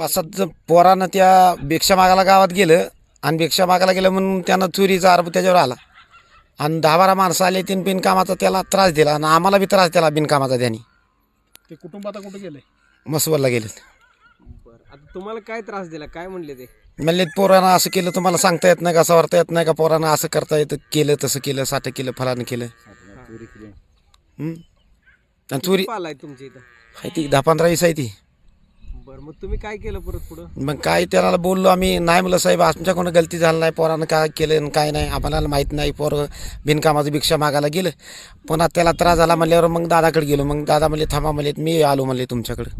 पाच सात पोरानं त्या भिक्षा मागायला गावात गेलं आणि भिक्षा मागायला गेलं म्हणून त्यानं चोरीचा आरोप त्याच्यावर आला. आणि दहा बारा माणसं आले तीन बिनकामाचा त्याला त्रास दिला आणि आम्हाला बी त्रास दिला बिनकामाचा त्यांनी. ते कुटुंब आता कुठे गेले मसवरला गेले. बरं आता तुम्हाला काय त्रास दिला? काय म्हणले ते? म्हणले पोरानं असं केलं तुम्हाला सांगता येत नाही का? सवारता येत नाही का? पोरानं असं करता येतं केलं तसं केलं साठ केलं फलानं केलं. हं? आणि चोरी आहे तुमच्या इथं? आहे ती दहा पंधरा वीस आहे ती. बरं मग तुम्ही काय केलं परत पुढं? मग काय त्याला बोललो आम्ही नाही म्हणलं साहेब आमच्याकडून गलती झाली नाही पोरानं काय केलं आणि काय नाही आम्हाला माहीत नाही पोर बिनकामाचं भिक्षा मागायला गेलं. पुन्हा त्याला त्रास झाला म्हणल्यावर मग दादाकडे गेलो. मग दादा म्हणले थांबा म्हणले मी आलो म्हणले तुमच्याकडे.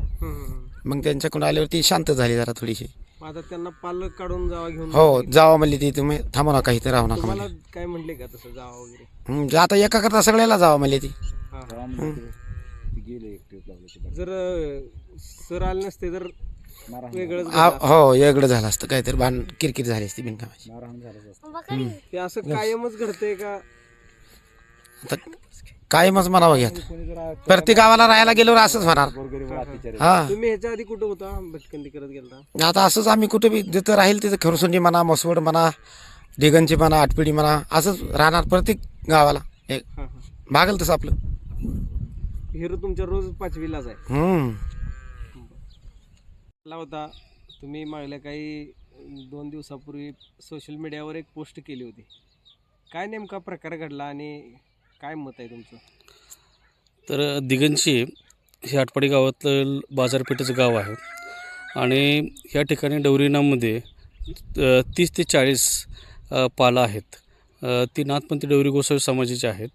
मग त्यांच्याकडून आल्यावर ती शांत झाली जरा थोडीशी. मग आता त्यांना पालक काढून जावा घेऊन हो जावा. म्हणली ती तुम्ही थांबू नका इथं राहू नका तुम्हाला म्हणले. काय म्हणले का तसं जावा वगैरे? हं, जे आता एका करता सगळ्याला जावा म्हणले ती. हा, हा. जर अं, सर आले नसते तर वेगळंच आ- हो वेगळं झालं असतं. काहीतरी भांड किरकिर झाली असती बिनकामाची. ते असं कायमच घडतंय का? आता कायमच म्हणावं घ्यात प्रत्येक गावाला राहायला गेल्यावर असंच होणार. हा. तुम्ही ह्याच्या आधी कुठं होता? भटकंती करत गेलता? आता असंच आम्ही कुठे बी जिथं राहील तिथं खरसुंडी म्हणा मसवड म्हणा दिगंची म्हणा आटपिडी म्हणा असंच राहणार प्रत्येक गावाला. एक हा हा. भागल तसं आपलं. हिरो तुमच्या रोज पाचवीलाच आहे. हम्म. ला होता तुम्ही मागल्या काही दोन दिवसापूर्वी सोशल मीडियावर एक पोस्ट केली होती. काय नेमका प्रकार घडला आणि काय मत आहे तुमचं? तर दिगंशी हे आटपाडी गावातलं बाजारपेठेचं गाव आहे आणि या ठिकाणी डवरीनामध्ये तीस ते चाळीस पाला आहेत. ती नाथपंथी डवरी गोसावी समाजाची आहेत.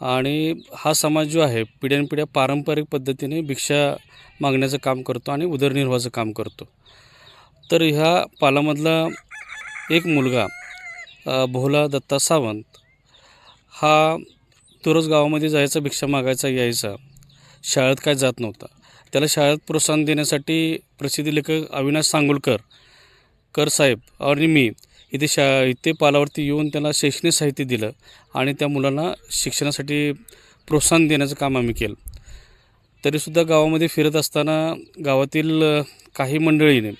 आणि हा समाज जो आहे पिढ्यानपिढ्या पारंपरिक पद्धतीने भिक्षा मागण्याचं काम करतो आणि उदरनिर्वाहाचं काम करतो. तर ह्या पालामधला एक मुलगा भोला दत्ता सावंत हा तुरच गावामध्ये जायचा भिक्षा मागायचा यायचा. शाळेत काय जात नव्हता. त्याला शाळेत प्रोत्साहन देण्यासाठी प्रसिद्धी लेखक अविनाश सांगोलकर कर साहेब आणि मी इथे शा इथे पालावरती येऊन त्यांना शैक्षणिक साहित्य दिलं आणि त्या मुलांना शिक्षणासाठी प्रोत्साहन देण्याचं काम आम्ही केलं. तरीसुद्धा गावामध्ये फिरत असताना गावातील काही मंडळीने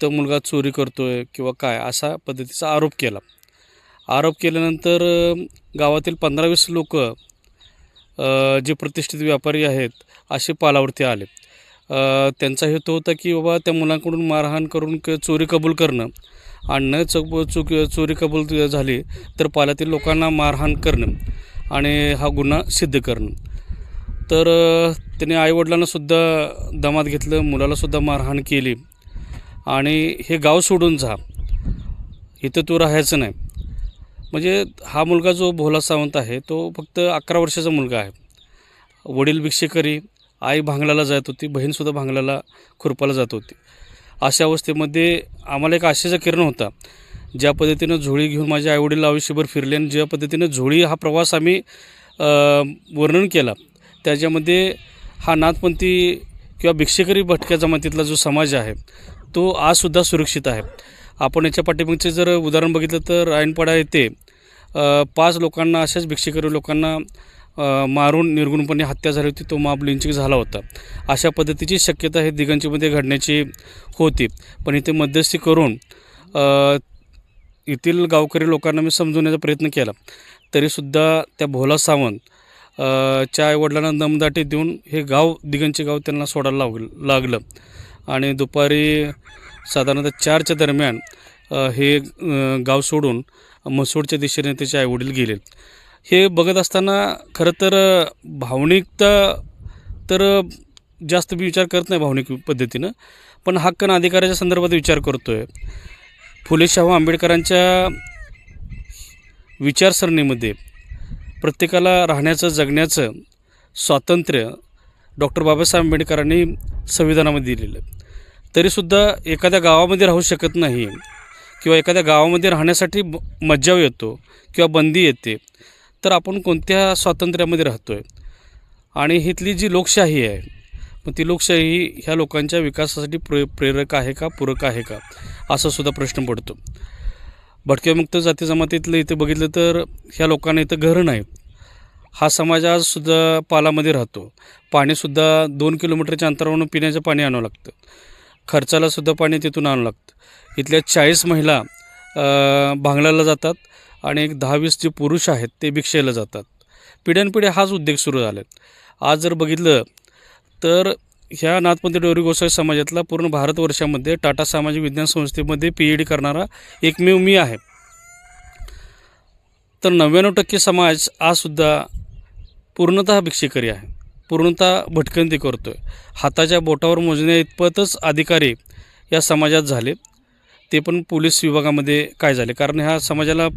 तो मुलगा चोरी करतो आहे किंवा काय असा पद्धतीचा आरोप केला. आरोप केल्यानंतर गावातील पंधरा वीस लोक जे प्रतिष्ठित व्यापारी आहेत असे पालावरती आले. त्यांचा हेतू होता की बाबा त्या मुलांकडून मारहाण करून क चोरी कबूल करणं. आणि न चुक चुक चोरी कबूल झाली तर पाल्यातील लोकांना मारहाण करणं आणि हा गुन्हा सिद्ध करणं. तर त्याने आईवडिलांनासुद्धा दमात घेतलं मुलालासुद्धा मारहाण केली. आणि हे गाव सोडून जा. इथं तू राहायचं नाही. म्हणजे हा मुलगा जो भोला सावंत आहे तो फक्त अकरा वर्षाचा मुलगा आहे. वडील भिक्षेकरी आई भांगलाला जात होती बहीणसुद्धा भांगलाला खुरपाला जात होती. अशा अवस्थेमध्ये आम्हाला एक आशेचा किरण होता. ज्या पद्धतीनं झोळी घेऊन माझे आईवडील आयुष्यभर फिरले आणि ज्या पद्धतीनं झोळी हा प्रवास आम्ही वर्णन केला त्याच्यामध्ये हा नाथपंथी किंवा भिक्षेकरी भटक्या जमातीतला जो समाज आहे तो आजसुद्धा सुरक्षित आहे. आपण याच्या पाठिंबाचे जर उदाहरण बघितलं तर रायनपाडा येथे पाच लोकांना अशाच भिक्षेकरी लोकांना मारून निर्गुणपणे हत्या झाली होती तो माप लिंचिंग झाला होता. अशा पद्धतीची शक्यता हे दिगंचीमध्ये घडण्याची होती. पण इथे मध्यस्थी करून येथील गावकरी लोकांना मी समजवण्याचा प्रयत्न केला. तरीसुद्धा त्या भोला सावंत च्या आईवडिलांना दमदाटी देऊन हे गाव दिगंची गाव त्यांना सोडायला लाग लागलं. आणि दुपारी साधारणतः चारच्या दरम्यान हे गाव सोडून मसूडच्या दिशेने त्याचे आईवडील गेले. हे बघत असताना खरं तर भावनिकता तर जास्त मी विचार करत नाही भावनिक पद्धतीनं. पण हक्क आणि अधिकाराच्या संदर्भात विचार करतो आहे फुले शाहू आंबेडकरांच्या विचारसरणीमध्ये प्रत्येकाला राहण्याचं जगण्याचं स्वातंत्र्य डॉक्टर बाबासाहेब आंबेडकरांनी संविधानामध्ये दिलेलं तरीसुद्धा एखाद्या गावामध्ये राहू शकत नाही किंवा एखाद्या गावामध्ये राहण्यासाठी मज्जाव येतो किंवा बंदी येते. तर आपण कोणत्या स्वातंत्र्यामध्ये राहतो आहे आणि इथली जी लोकशाही आहे मग ती लोकशाही ह्या लोकांच्या विकासासाठी प्रे प्रेरक आहे का पूरक आहे का? असा सुद्धा प्रश्न पडतो. भटक्यामुक्त जाती जमातीतलं इथं बघितलं तर ह्या लोकांना इथं घरं नाही. हा समाज आजसुद्धा पालामध्ये राहतो. पाणीसुद्धा दोन किलोमीटरच्या अंतरावरून पिण्याचं पाणी आणावं लागतं. खर्चालासुद्धा पाणी तिथून आणावं लागतं. इथल्या चाळीस महिला भांगलाला जातात. आणि एक दहा वीस जे पुरुष आहेत ते भिक्षेला जातात. पिढ्यानपिढ्या हाच उद्योग सुरू झाले आज जर बघितलं तर ह्या नाथपंथी डोरी गोसावी समाजातला पूर्ण भारतवर्षामध्ये टाटा सामाजिक विज्ञान संस्थेमध्ये पी एच डी करणारा एकमेव मी आहे. तर नव्याण्णव टक्के समाज आजसुद्धा पूर्णतः भिक्षेकरी आहे. पूर्णतः भटकंती करतो आहे हाताच्या बोटावर मोजण्या इतपतच अधिकारी या समाजात झाले ते पण पोलीस विभागामध्ये काय झाले? कारण ह्या समाजाला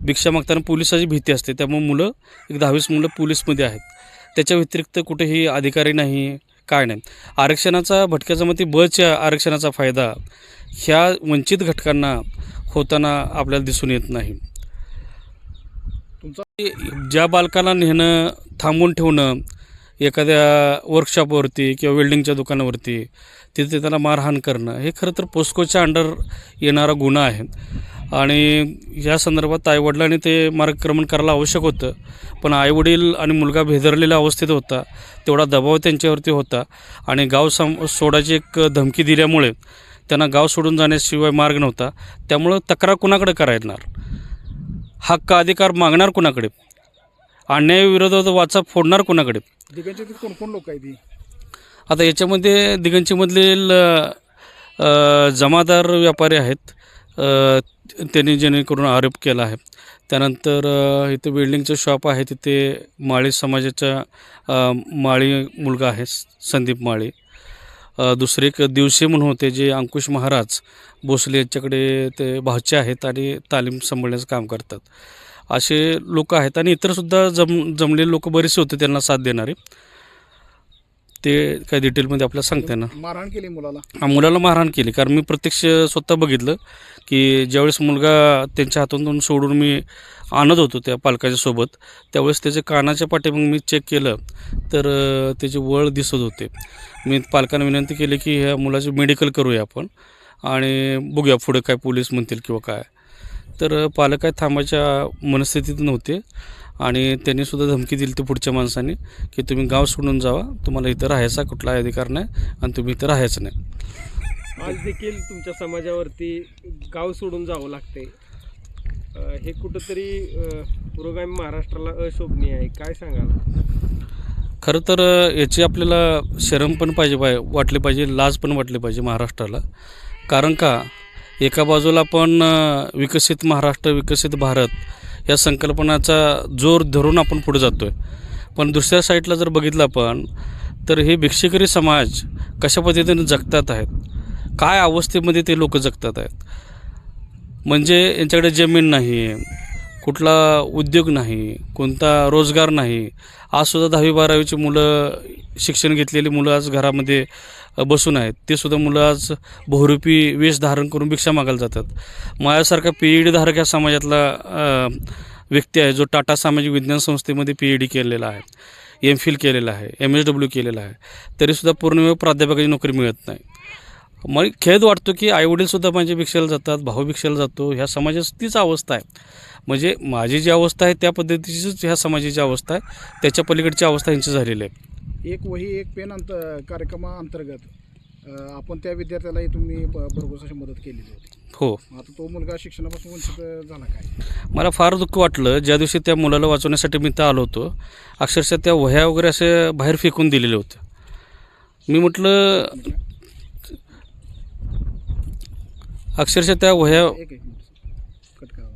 भिक्षा मागताना पोलिसाची भीती असते. त्यामुळे मुलं एक दहावीस मुलं पोलीसमध्ये आहेत. त्याच्या व्यतिरिक्त कुठेही अधिकारी नाही काय नाही. आरक्षणाचा भटक्याचा मते बच्या आरक्षणाचा फायदा ह्या वंचित घटकांना होताना आपल्याला दिसून येत नाही. तुमचा ज्या बालकाला नेणं थांबवून ठेवणं एखाद्या वर्कशॉपवरती किंवा वेल्डिंगच्या दुकानावरती तिथे त्याला मारहाण करणं हे खरं तर पोस्कोच्या अंडर येणारा गुन्हा आहे. आणि या संदर्भात आईवडिलांनी ते मार्गक्रमण करायला आवश्यक होतं. पण आईवडील आणि मुलगा भेदरलेल्या अवस्थेत होता. तेवढा दबाव त्यांच्यावरती होता. आणि गाव सम सोडायची एक धमकी दिल्यामुळे त्यांना गाव सोडून जाण्याशिवाय मार्ग नव्हता. त्यामुळं तक्रार कुणाकडे करायणार हक्क अधिकार मागणार कुणाकडे? अन्यायाविरोधात वाचा फोडणार कुणाकडे? कोण कोण लोक आहेत आता याच्यामध्ये दिगंचीमधील जमादार व्यापारी आहेत. त्यांनी जेणेकरून आरोप केला आहे. त्यानंतर इथे बिल्डिंगचं शॉप आहे. तिथे माळी समाजाचा माळी मुलगा आहे संदीप माळी. दुसरे एक दिवशी म्हणून होते जे अंकुश महाराज भोसले यांच्याकडे ते भाचे आहेत आणि तालीम सांभाळण्याचं काम करतात. असे लोक आहेत आणि इतरसुद्धा जम जमलेले लोक बरेचसे होते त्यांना साथ देणारे. ते काय डिटेलमध्ये आपल्याला सांगते ना मारहाण केली मुलाला? हा, मुलाला मारहाण केली. कारण मी प्रत्यक्ष स्वतः बघितलं की ज्यावेळेस मुलगा त्यांच्या हातून सोडून मी आणत होतो त्या पालकाच्या सोबत त्यावेळेस त्याच्या कानाच्या पाठी मग मी चेक केलं तर अ, त्याचे वळ दिसत होते. मी पालकांना विनंती केली की ह्या मुलाचे मेडिकल करूया आपण आणि बघूया पुढे काय पोलीस म्हणतील किंवा काय. तर पालक काय थांबायच्या मनस्थितीत नव्हते. आणि त्यांनी सुद्धा धमकी दिली ती पुढच्या माणसाने की तुम्ही गाव सोडून जावा तुम्हाला इथं राहायचा कुठलाही अधिकार नाही आणि तुम्ही इथं राहायचं नाही. आज देखील तुमच्या समाजावरती गाव सोडून जावं लागते. हे कुठंतरी पुरोगामी महाराष्ट्राला अशोभनीय आहे. काय सांगाल? खरं तर याची आपल्याला शरम पण पाहिजे पाय वाटली पाहिजे लाज पण वाटली पाहिजे महाराष्ट्राला. कारण का एका बाजूला आपण विकसित महाराष्ट्र विकसित भारत या संकल्पनाचा जोर धरून आपण पुढे जातो आहे पण दुसऱ्या साईडला जर बघितलं आपण तर हे भिक्षेकरी समाज कशा पद्धतीने जगतात आहेत? काय अवस्थेमध्ये ते लोक जगतात आहेत? म्हणजे यांच्याकडे जमीन नाही कुठला उद्योग नाही कोणता रोजगार नाही. आजसुद्धा दहावी बारावीची मुलं शिक्षण घेतलेली मुलं आज घरामध्ये बसून आहेत. ते सुद्धा मुलं आज बहुरूपी वेश धारण करून भिक्षा मागायला जातात. माझ्यासारखा पी ई डी धारक या समाजातला व्यक्ती आहे जो टाटा सामाजिक विज्ञान संस्थेमध्ये पी ई डी केलेला आहे एम फिल केलेला आहे एम एस डब्ल्यू केलेला आहे. तरीसुद्धा पूर्णवेळ प्राध्यापकाची नोकरी मिळत नाही. मग खेद वाटतो की आईवडीलसुद्धा माझे भिक्षेला जातात भाऊ भिक्षेला जातो. ह्या समाजाची तीच अवस्था आहे. म्हणजे माझी जी अवस्था आहे त्या पद्धतीचीच ह्या समाजाची अवस्था आहे. त्याच्या पलीकडची अवस्था यांची झालेली आहे. एक वही एक पेन अंत कार्यक्रमाअंतर्गत आपण त्या विद्यार्थ्यालाही तुम्ही भरघोस अशी मदत केलेली होती. हो. आता तो मुलगा शिक्षणापासून वंचित झाला काय? मला फार दुःख वाटलं. ज्या दिवशी त्या मुलाला वाचवण्यासाठी मी इथं आलो होतो अक्षरशः त्या वह्या वगैरे असे बाहेर फेकून दिलेले होते. मी म्हटलं अक्षरशः त्या वह्या एक एक मिनिट कट करा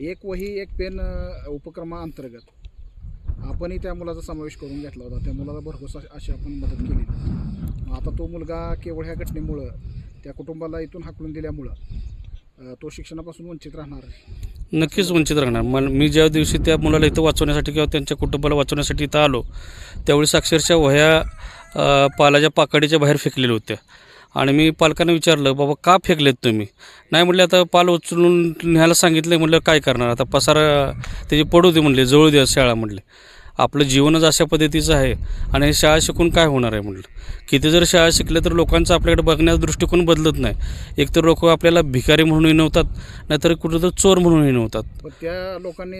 एक वही एक पेन उपक्रमाअंतर्गत आपणही त्या मुलाचा समावेश करून घेतला होता. त्या मुलाला भरघोसा अशी- आपण मदत केली. आता तो मुलगा केवळ ह्या घटनेमुळं त्या कुटुंबाला इथून हाकलून दिल्यामुळं तो शिक्षणापासून वंचित राहणार नक्कीच वंचित राहणार. मग मी ज्या दिवशी त्या मुलाला इथं वाचवण्यासाठी किंवा त्यांच्या कुटुंबाला वाचवण्यासाठी इथं आलो त्यावेळेस अक्षरशः वह्या पालाच्या पाकडीच्या बाहेर फेकलेल्या होत्या. आणि मी पालकांना विचारलं बाबा का फेकलेत तुम्ही? नाही म्हटले आता पाल उचलून न्यायला सांगितले म्हटलं काय करणार? आता पसारा त्याचे पडू दे म्हणले जळू द्या शाळा म्हटले. आपलं जीवनच अशा पद्धतीचं आहे आणि हे शाळा शिकून काय होणार आहे म्हटलं? किती जर शाळा शिकल्या तर लोकांचा आपल्याकडे बघण्याचा दृष्टिकोन बदलत नाही. एकतर लोक आपल्याला भिकारी म्हणून हिनवतात नाहीतर कुठं तर चोर म्हणून हिनवतात पण त्या लोकांनी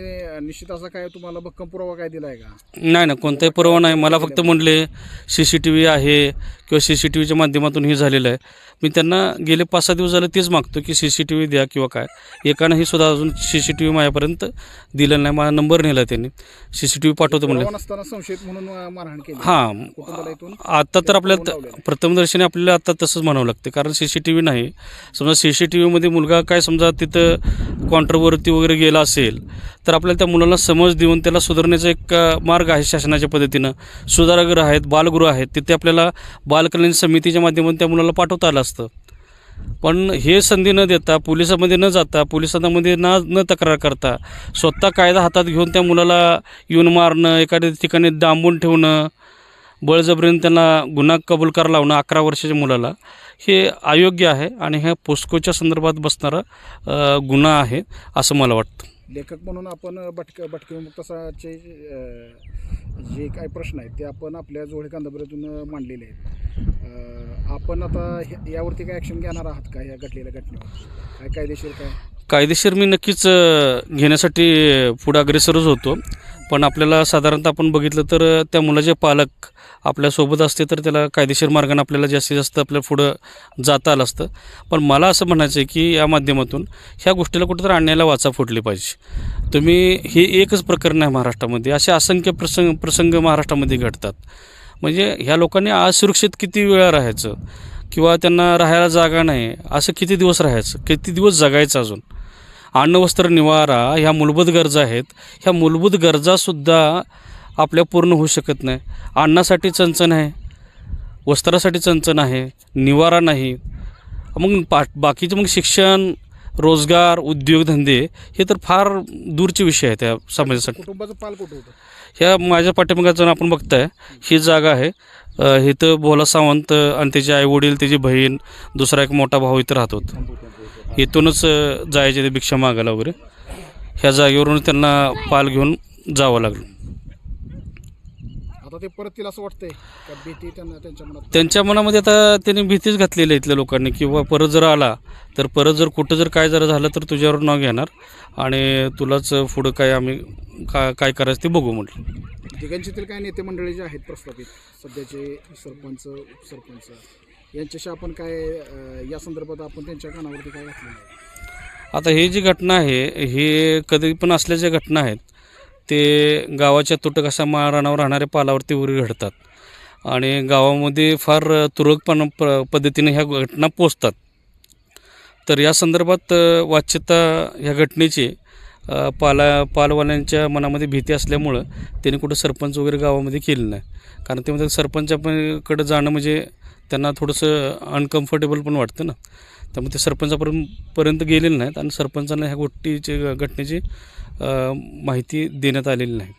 निश्चित असा काय तुम्हाला भक्कम पुरावा काय दिलाय का? नाही ना कोणताही पुरावा नाही. मला फक्त म्हणले सी सी टी व्ही आहे किंवा सी सी टी व्हीच्या माध्यमातून हे झालेलं आहे. मी त्यांना गेले पाच सहा दिवस झाले तेच मागतो की सी सी टी व्ही द्या किंवा काय. एकानंही सुद्धा अजून सी सी टी व्ही माझ्यापर्यंत दिलेलं नाही. माझा नंबर नेला त्यांनी. सी सी टी व्ही पाठवतो म्हणले केली. हां. कुटुंबाला इथून आता तर आपल्याला त- प्रथमदर्शनी आपल्याला आता तसंच म्हणावं लागतं. कारण सी सी टी व्ही नाही. समजा सी सी टी व्हीमध्ये मुलगा काय समजा तिथं कॉन्ट्रवरती वगैरे गेला असेल तर आपल्याला त्या मुलाला समज देऊन त्याला सुधारण्याचा एक मार्ग आहे शासनाच्या पद्धतीनं. सुधारगृह आहेत बालगृह आहेत तिथे आपल्याला बालकल्याण समितीच्या माध्यमातून त्या मुलाला पाठवता आलं असतं. पण हे संधी न देता पोलिसामध्ये न जाता पोलिसांमध्ये ना न तक्रार करता स्वतः कायदा हातात घेऊन त्या मुलाला येऊन मारणं एखाद्या ठिकाणी डांबून ठेवणं बळजबरीनं त्यांना गुन्हा कबूल करायला लावणं अकरा वर्षाच्या मुलाला हे अयोग्य आहे आणि हे पोस्कोच्या संदर्भात बसणारा गुन्हा आहे असं मला वाटतं. लेखक म्हणून आपण भटक भटकेमुक्ताचे जे काही प्रश्न आहेत ते आपण आपल्या जोडे कांदाबऱ्यातून मांडलेले आहेत. आपण आता यावरती काय ॲक्शन घेणार आहात का या घडलेल्या घटनेवर? काय कायदेशीर काय? कायदेशीर मी नक्कीच घेण्यासाठी पुढे अग्रेसरच होतो. पण आपल्याला साधारणतः आपण बघितलं तर त्या मुलाचे पालक आपल्यासोबत असते तर त्याला कायदेशीर मार्गाने आपल्याला जास्तीत जास्त आपल्या पुढं जाता आलं असतं. पण मला असं म्हणायचं आहे की या माध्यमातून ह्या गोष्टीला कुठंतरी आणण्याला वाचा फुटली पाहिजे. तुम्ही हे एकच प्रकरण आहे महाराष्ट्रामध्ये. असे असंख्य प्रसंग प्रसंग महाराष्ट्रामध्ये घडतात. म्हणजे ह्या लोकांनी असुरक्षित किती वेळा राहायचं? किंवा त्यांना राहायला जागा नाही. असं किती दिवस राहायचं? किती दिवस जगायचं अजून? अन्न वस्त्र निवारा ह्या मूलभूत गरजा आहेत. ह्या मूलभूत गरजासुद्धा आपल्या पूर्ण होऊ शकत नाही. अन्नासाठी चंचण आहे. वस्त्रासाठी चंचण आहे. निवारा नाही. मग पा बाकीचे मग शिक्षण रोजगार उद्योगधंदे हे तर फार दूरचे विषय आहेत त्या समाजासाठी. ह्या माझ्या पाठीमागात जर आपण बघताय. ही जागा आहे. इथं भोला सावंत आणि त्याचे आईवडील त्याची बहीण दुसरा एक मोठा भाऊ इथं राहत होता. इथूनच जायचे ते भिक्षा मागायला वगैरे. ह्या जागेवरून त्यांना पाल घेऊन जावं लागलं. आता ते परत तिला असं वाटतंय का भीती त्यांना त्यांच्या मनात? त्यांच्या मनामध्ये आता त्यांनी भीतीच घातलेली आहे इथल्या लोकांनी किंवा परत जर आला तर परत जर कुठं जर काय जर झालं तर तुझ्यावर नाव घेणार. आणि तुलाच पुढं काय आम्ही का काय करायचं ते बघू म्हटलं. दिगंजीतील काही नेते मंडळी जे आहेत प्रस्थापित सध्याचे सरपंच उपसरपंच? यांच्याशी आपण काय अं, या संदर्भात आपण त्यांच्या कानावरती काय घातलेलं आहे? आता ही जी घटना आहे हे कधी पण असल्या ज्या घटना आहेत ते गावाच्या तुटक अशा माळरानावर राहणाऱ्या पालावरती उरी घडतात. आणि गावामध्ये फार तुरळकपण प पद्धतीने ह्या घटना पोचतात. तर या संदर्भात अ, वाच्यता ह्या घटनेची अ, पाला पालवाल्यांच्या मनामध्ये भीती असल्यामुळं त्यांनी कुठं सरपंच वगैरे गावामध्ये केलं नाही. कारण ते म्हणजे सरपंचाकडे जाणं म्हणजे त्यांना थोडंसं अनकम्फर्टेबल पण वाटतं ना. त्यामुळे ते सरपंचापर्यंत पर्यंत गेलेले नाहीत आणि सरपंचांना ह्या गोष्टीची घटनेची माहिती देण्यात आलेली नाही.